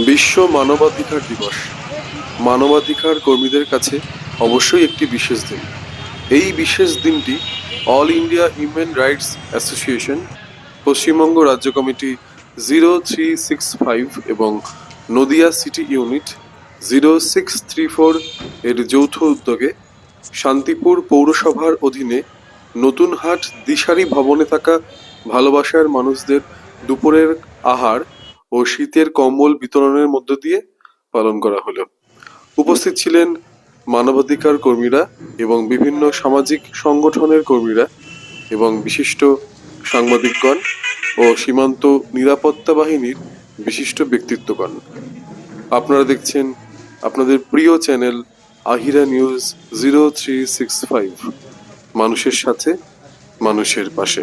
বিশ্ব মানবাধিকার দিবস। মানবাধিকার কর্মীদের কাছে অবশ্যই একটি বিশেষ দিন। এই বিশেষ দিনটি all India human rights association, Paschimbanga রাজ্য committee zero three six five এবং Nadia city unit zero six three four এর যৌথ উদ্যোগে শান্তিপুর পৌরসভার অধীনে নতুন হাট দিশারি ভবনে থাকা ভালোবাসার মানুষদের দুপুরের আহার ও শীতের কম্বল বিতরণের মধ্য দিয়ে পালন করা হলো। উপস্থিত ছিলেন মানবাধিকার কর্মীরা এবং বিভিন্ন সামাজিক সংগঠনের কর্মীরা এবং বিশিষ্ট সাংবাদিকগণ ও সীমান্ত নিরাপত্তা বাহিনীর বিশিষ্ট ব্যক্তিত্বগণ। আপনারা দেখছেন আপনাদের প্রিয় channel Ahira news zero three six five. মানুষের সাথে, মানুষের পাশে।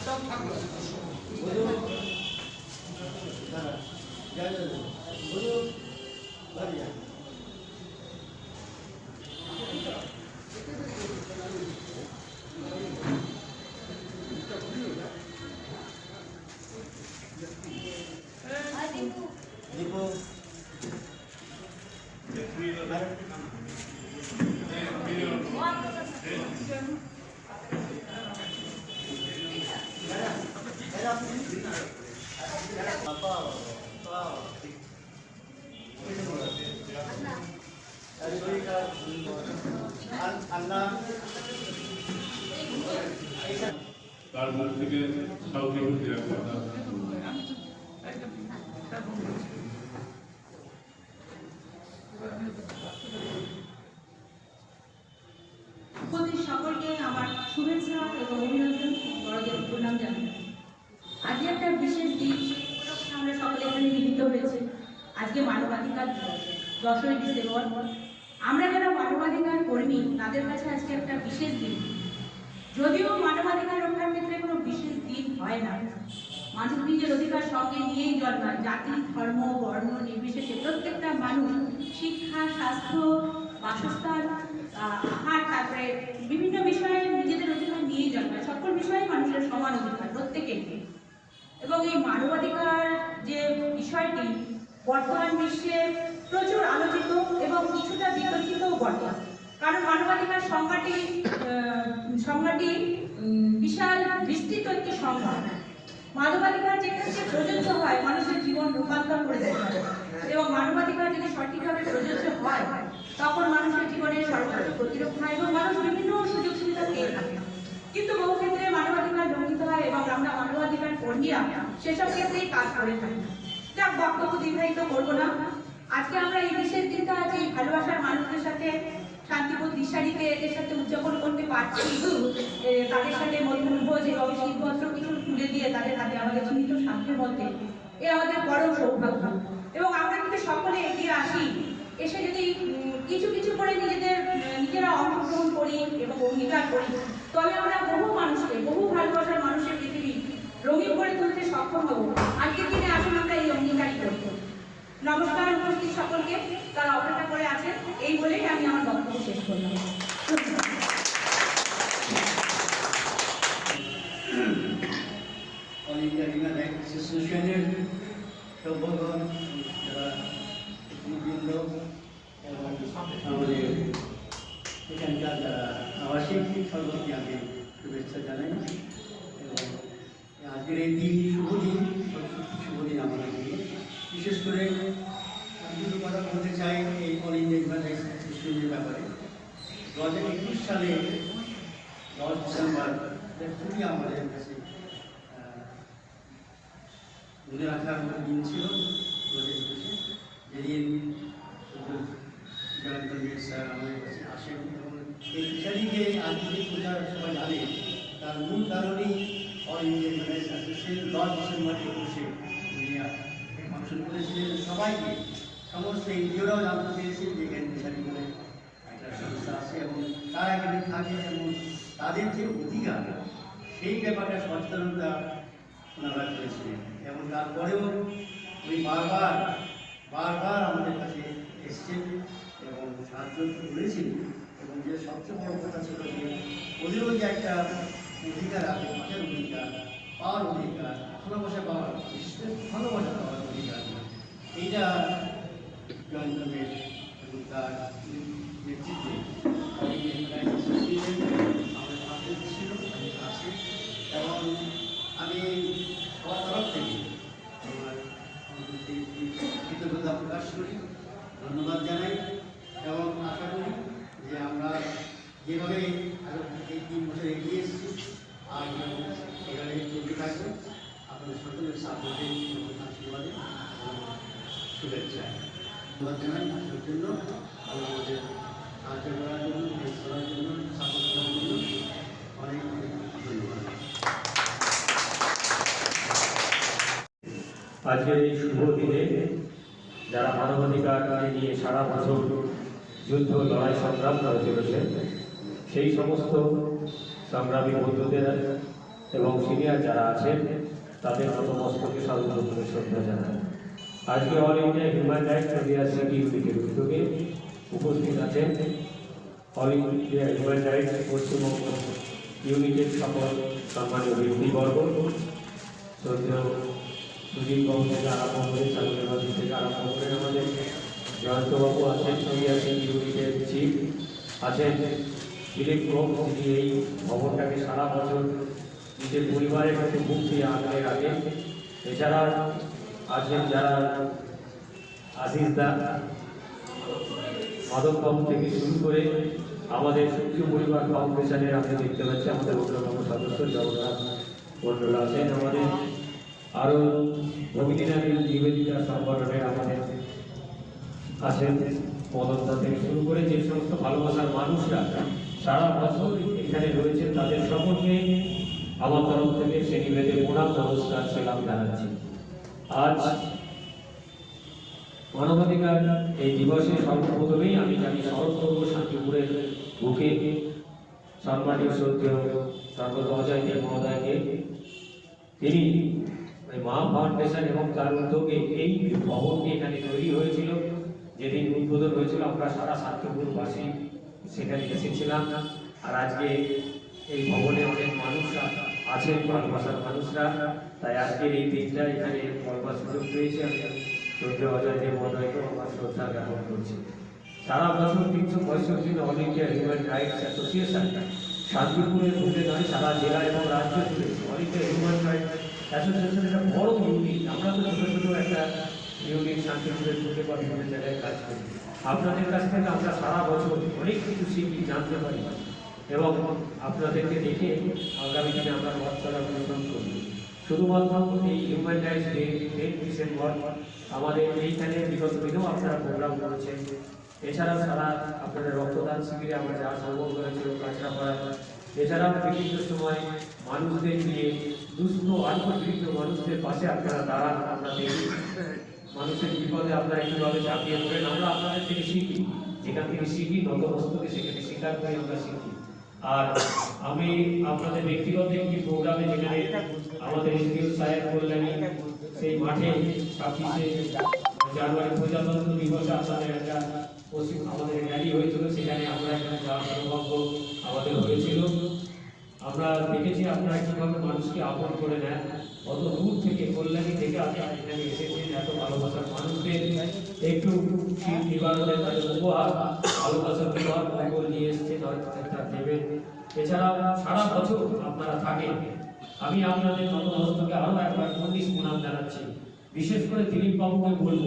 তার মুখ থেকে সকলকে আমার শুভেচ্ছা এবং অভিনন্দন বড়দের প্রণাম জানাই। আজকে একটা বিশেষ দিন আমরা সকলে এখানে মিলিত হয়েছে। আজকে মানবাধিকার দশই ডিসেম্বর। আমরা যারা মানবাধিকার কর্মী, তাদের কাছে আজকে একটা বিশেষ দিন। যদিও মানবাধিকার রক্ষার ক্ষেত্রে কোনো বিশেষ দিন হয় না মানুষ নিজের অধিকার সঙ্গে নিয়েই জন্মায়। জাতি ধর্ম বর্ণ নির্বিশেষে প্রত্যেকটা মানুষ শিক্ষা স্বাস্থ্য বাসস্থান আহ, আহার তারপরে বিভিন্ন বিষয়ে নিজেদের অধিকার নিয়েই জন্মায়। সকল বিষয়ে মানুষের সমান অধিকার প্রত্যেকের এবং এই মানবাধিকার যে বিষয়টি বর্তমান বিশ্বে প্রচুর আলোচিত এবং কিছুটা বিতর্কিতও বটে। কারণ মানবাধিকার সংজ্ঞাটি সংজ্ঞাটি বিশাল বিস্তৃত একটি সংজ্ঞা মানবাধিকার যে ক্ষেত্রে প্রযোজ্য হয়, মানুষের জীবন রূপান্তর করে দেয়। এবং মানবাধিকার যদি সঠিকভাবে প্রযোজ্য হয়, তখন মানুষের জীবনে সরকার প্রতিরক্ষা এবং মানুষ বিভিন্ন সুযোগ সুবিধা পেয়ে থাকে। কিন্তু বহু ক্ষেত্রে মানবাধিকার লঙ্ঘিত হয় এবং আমরা মানবাধিকার কর্মীরা সেসব ক্ষেত্রেই কাজ করে থাকি। যাক, বক্তব্য দীর্ঘায়িত করব না। আজকে আমরা এই বিশেষ দিনটা আজ এই ভালোবাসার মানুষদের সাথে শান্তিপুর দিশারিতে এদের সাথে উদযাপন করতে পারছি। তাদের সাথে মধুরভোজ এবং শীতবস্ত্র কিছু তুলে দিয়ে তাদের হাতে আমাদের চিহ্নিত সাধ্যের মধ্যে। এ আমাদের পরম সৌভাগ্য। এবং আমরা কিন্তু সকলে এগিয়ে আসি। এসে যদি কিছু কিছু করে নিজেদের নিজেরা অংশগ্রহণ করি এবং অঙ্গীকার করি, তবে আমরা বহু মানুষকে, বহু ভালোবাসার মানুষের পৃথিবী রঙিন করে তুলতে সক্ষম হব। আজকের দিনে আসুন আমরা এই অঙ্গীকারই করি। নমস্কার, উপস্থিত সকলকে। তারা অপেক্ষা করে আছেন এই বলেই আমি আমার বক্তব্য শেষ করলাম অল ইন্ডিয়া হিউম্যান রাইটস অ্যাসোসিয়েশনের সভ্যগণ যারা বৃন্দ এবং আমাদের এখানকার যারা আবাসিক সর্বকে শুভেচ্ছা জানাই এবং আজকের এই দিন শুভ দিন শুভ দিন আমাদের বিশেষ করে আমি দুটো কথা বলতে চাই এই অল অ্যাসোসিয়েশনের ব্যাপারে দু হাজার একুশ সালে দশ ডিসেম্বর খুবই আমাদের কাছে মনে রাখার মতো দিন ছিল দু হাজার একুশে। যেদিন আমাদের কাছে আসেন এই ফিশারিকে আন্তর্জাতিক পূজা সবাই জানে, তার মূল কারণই অল ইন্ডিয়া জুনিয়র অ্যাসোসিয়েশন দশ ডিসেম্বর একুশে ফাংশন করেছিলেন। সবাইকে, সমস্ত এনজিওরাও জানতে পেরেছেন যে এখানে ফিশারি একটা আছে এবং তারা এখানে থাকে এবং তাদের যে অধিকার, সেই ব্যাপারে সচেতনতা ওনারা করেছিলেন এবং তারপরেও উনি বারবার বারবার আমাদের কাছে এসছেন এবং সাহায্য করেছেন এবং যে সবচেয়ে বড় কথা ছিল যে ওদেরও যে একটা অধিকার আছে মাঠের অধিকার, পাওয়ার অধিকার, ভালোবাসা পাওয়ার ভালোবাসা পাওয়ার অধিকার, এইটা জয়ন্তমের এবং তার নেতৃত্বে আমাদের পাশে ছিল আছে এবং আমি সবার তরফ আমার কৃতজ্ঞতা করি ধন্যবাদ জানাই এবং আশা করি যে আমরা যেভাবে আরও এই বছর এগিয়ে এসেছি আর এখানে চলতে থাকবে আপনাদের সকলের সাপোর্টে আশীর্বাদে শুভেচ্ছা ধন্যবাদ জানাই আসার জন্য আমাদের আজকের এই শুভ দিনে যারা মানবাধিকার নিয়ে সারা বছর যুদ্ধ লড়াই সংগ্রাম করে চলেছে সেই সমস্ত সংগ্রামী বন্ধুদের এবং সিনিয়র যারা আছেন, তাদের নতমস্তকে সর্বপ্রথমে শ্রদ্ধা জানায় আজকে অল ইন্ডিয়া হিউম্যান রাইটস ইউনিটের উদ্যোগে উপস্থিত আছেন। All India human rights Paschimbanga ইউনিটের সকল সম্মানীয় ব্যক্তিবর্গ, শ্রদ্ধেয় সুদীপ বাবু থেকে আরম্ভ করে থেকে আরম্ভ করে আমাদের জয়ন্তবাবু আছেন সঙ্গে আছেন ইউনিটের চিফ আছেন দিলীপ ঘোষ যিনি এই ভবনটাকে সারা বছর নিজের পরিবারের মুখ দিয়ে আগলে রাখেন। এছাড়া আছেন যারা আশিস দা মাধববাবু থেকে শুরু করে আমাদের সুখী পরিবার ফাউন্ডেশনের আপনি দেখতে পাচ্ছি আমাদের অন্যতম সদস্য জগন্নাথ মন্ডল আছেন। আমাদের আরও ভবিদিনারী নিবেদিতা সংগঠনের আমাদের আছেন। মদনদা থেকে শুরু করে যে সমস্ত ভালোবাসার মানুষরা সারা বছর এখানে রয়েছেন, তাদের সকলকে আমার তরফ থেকে সে নিবেদে প্রণাম, নমস্কার, সেলাম জানাচ্ছি। আজ মানবাধিকার এই দিবসে সর্বপ্রথমেই আমি জানি স্মরণ শান্তিপুরের বুকে সম্মানীয় শ্রদ্ধেয় স্বর্গত অজয় দেব মহোদয়কে, তিনি মা ফাউন্ডেশন এবং তার উদ্যোগে এই ভবনটি এখানে তৈরি হয়েছিল, যেদিন উদ্বোধন হয়েছিল, আমরা সারা শান্তিপুরবাসী সেখানে এসেছিলাম। আর আজকে এই ভবনে অনেক মানুষরা আছেন ভালোবাসার মানুষরা। তাই আজকের এই দিনটা এখানে করবার সুযোগ পেয়েছি আমি। শ্রদ্ধেয় অজয় দেব মহোদয়কেও আমার শ্রদ্ধা জ্ঞাপন করছি। সারা বছর তিনশো পঁয়ষট্টি দিন all India human rights association শান্তিপুরের মধ্যে নয়, সারা জেলা এবং রাজ্য জুড়ে all India human rights association একটা বড় ইউনিট। আমরা তো ছোটো ছোটো একটা ইউনিট শান্তিপুরের মধ্যে বা বিভিন্ন জায়গায় কাজ করি। আপনাদের কাছ থেকে আমরা সারা বছর অনেক কিছু শিখি, জানতে পারি। এবং আপনাদেরকে দেখে আগামী দিনে আমরা পথ চলার অনুসরণ করি শুধুমাত্র এই human rights day ten December আমাদের এইখানে বিগত দিনেও আপনারা প্রোগ্রাম করেছেন। এছাড়া সারা আপনাদের রক্তদান শিবিরে আমরা যা সম্ভব করেছিল কাছড়াপাড়া এছাড়াও বিভিন্ন সময় মানুষদের নিয়ে, দুস্থ আত্মবৃদ্ধ মানুষদের পাশে আপনারা দাঁড়ান আমরা দেখি মানুষের বিপদে আপনারা কীভাবে চাপিয়ে পড়েন, আমরা আপনাদের থেকে শিখি। যেখান থেকে শিখি নতমস্তকে সেখানে স্বীকার করে আমরা শিখি। আর আমি আপনাদের ব্যক্তিগত একটি প্রোগ্রামে যেখানে আমাদের এসডিও সাহেব কল্যাণী সেই মাঠে ছাব্বিশে জানুয়ারি প্রজাতন্ত্র দিবসে আপনাদের একটা পশ্চিম আমাদের র্যালি হয়েছিল, সেখানে আমরা এখানে যাওয়ার সৌভাগ্য আমাদের হয়েছিল। আমরা দেখেছি আপনারা কীভাবে মানুষকে আপন করে নেন অত দূর থেকে কল্যাণী থেকে আপনারা এখানে এসেছেন, এত ভালোবাসার মানুষদের একটু নিবারণের তাদের উপহার ভালোবাসার উপহার মঙ্গল নিয়ে এসেছেন হয়তো দেবেন। এছাড়াও সারা বছর আপনারা থাকেন। আমি আপনাদের নতমস্তকে আরও একবার উনিশ প্রণাম জানাচ্ছি। বিশেষ করে দিলীপ বাবুকে বলব,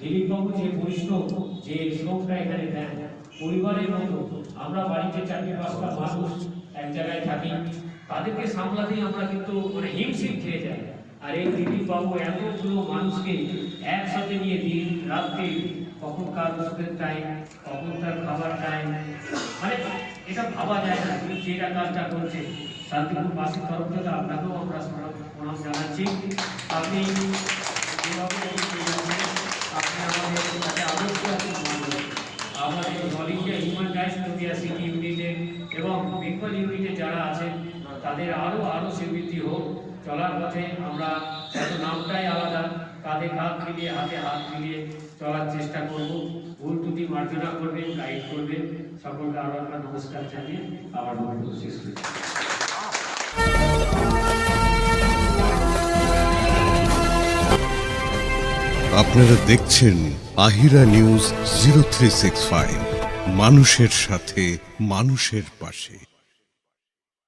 দিলীপ বাবু যে পরিশ্রম, যে শ্রমটা এখানে দেন, পরিবারের মতো, আমরা বাড়িতে চারটে পাঁচটা মানুষ এক জায়গায় থাকি, তাদেরকে সামলাতেই আমরা কিন্তু মানে হিমশিম খেয়ে যাই। আর এই দিলীপ বাবু এতগুলো মানুষকে একসাথে নিয়ে দিন, রাত্রি কখন কার ওষুধের টাইম কখন তার খাবার টাইম মানে এটা ভাবা যায় না তিনি যেটা কাজটা করছে। শান্তিপুর বাসীর তরফ থেকে আপনাকেও আমরা প্রণাম জানাচ্ছি। আপনি আপনি আমাদের কাছে আদর্শ আছেন আমাদের অল ইন্ডিয়া হিউম্যান রাইটস প্রতিহাসিক ইউনিটে এবং বেঙ্গল ইউনিটে যারা আছেন, তাদের আরও আরও স্বীকৃতি হোক। চলার পথে আমরা এত নামটাই আলাদা কাঁধে কাঁধ মিলিয়ে, হাতে হাত মিলিয়ে চলার চেষ্টা করব। ভুল ত্রুটি মার্জনা করবেন গাইড করবেন। সকলকে আরও একটা নমস্কার জানিয়ে আবার বক্তব্য শেষ করছি আপনারা দেখছেন Ahira news zero three six five. মানুষের সাথে, মানুষের পাশে।